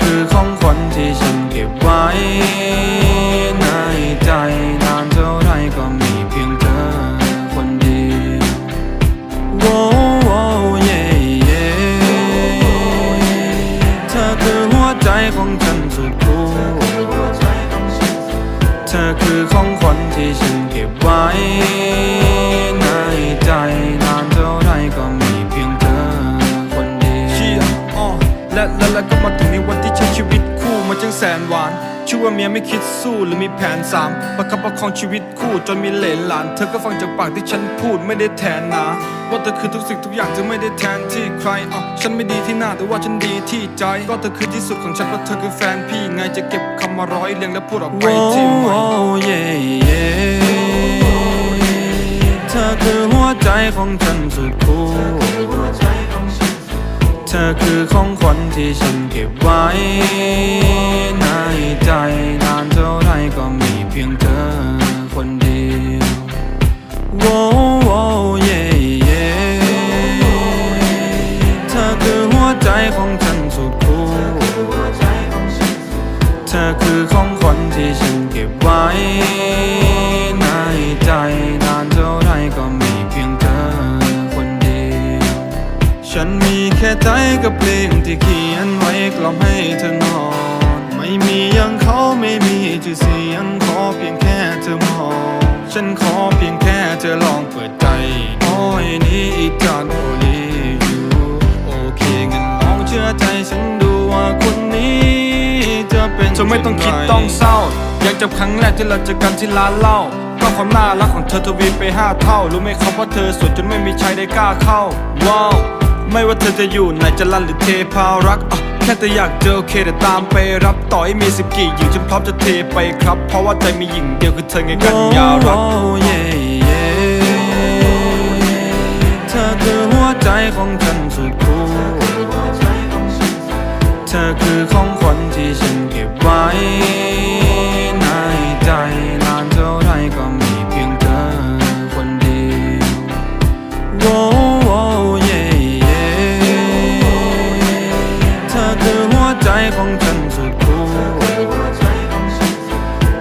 คือของขวัญที่ฉันเก็บไว้ในใจนานเท่าไรก็มีเพียงเธอคนเดียวโว้โว้เย่เย่เธอคือหัวใจของฉันสุดคู่เธอคือของขวัญที่ฉันเก็บไว้ และและและก็มาถึงในวันที่ใช้ชีวิตคู่มาจังแสนหวานชื่อว่าเมียไม่คิดสู้หรือมีแผนสามประคับประคองชีวิตคู่จนมีเหลนหลาน เธอก็ฟังจากปากที่ฉันพูดไม่ได้แทนนะ ว่าเธอคือทุกสิ่งทุกอย่างเธอไม่ได้แทนที่ใครอ๋อฉันไม่ดีที่หน้าแต่ว่าฉันดีที่ใจ ก็เธอคือที่สุดของฉันเพราะเธอคือแฟนพี่ไงจะเก็บคำมาร้อยเรียงแล้วพูดออกไปโว้ที่ใหม่โว้เย่เย่เธอคือหัวใจของฉันสุดคู่เธอคือของขวัญที่ฉันเก็บไว้ในใจนานเท่าไรก็มีเพียงเธอคนเดียวโว้โว้เย่เย่เธอคือหัวใจของฉันสุดคู่เธอคือของขวัญที่ฉันเก็บไว้ มีแค่ใจกับเพลงที่เขียนไว้กล่อมให้เธอนอน ไม่มีอยังเขาไม่มีชื่อเสียงขอเพียงแค่เธอมอง ฉันขอเพียงแค่เธอลองเปิดใจอ้ยนี่อีจานโอลีอยู่โอเคงั้นลองเชื่อใจฉันดูว่าคนนี้จะเป็นเธอไม่ต้องคิดต้องเศร้า อยากจำครั้งแรกที่เราเจอกันที่ร้านเหล้าก็ความน่ารักของเธอทวีไปห้าเท่า รู้ไหมครับว่าเธอสวยจนไม่มีใครได้กล้าเข้า ว้าว ไม่ว่าเธอจะอยู่ไหนจะลันหรือเทพารักอะแค่เธออยากเจอโอเคแต่ตามไปรับต่อให้มีสิบกี่หญิงฉันพร้อมจะเทไปครับ เพราะว่าใจมีหญิงเดียวคือเธอไงกันยารักโอ้เย่เย่เธอคือหัวใจของฉันสุดคู่ เธอคือของขวัญที่ฉันเก็บไว้ ของฉันสุดคู่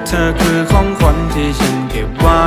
เธอคือของขวัญที่ฉันเก็บไว้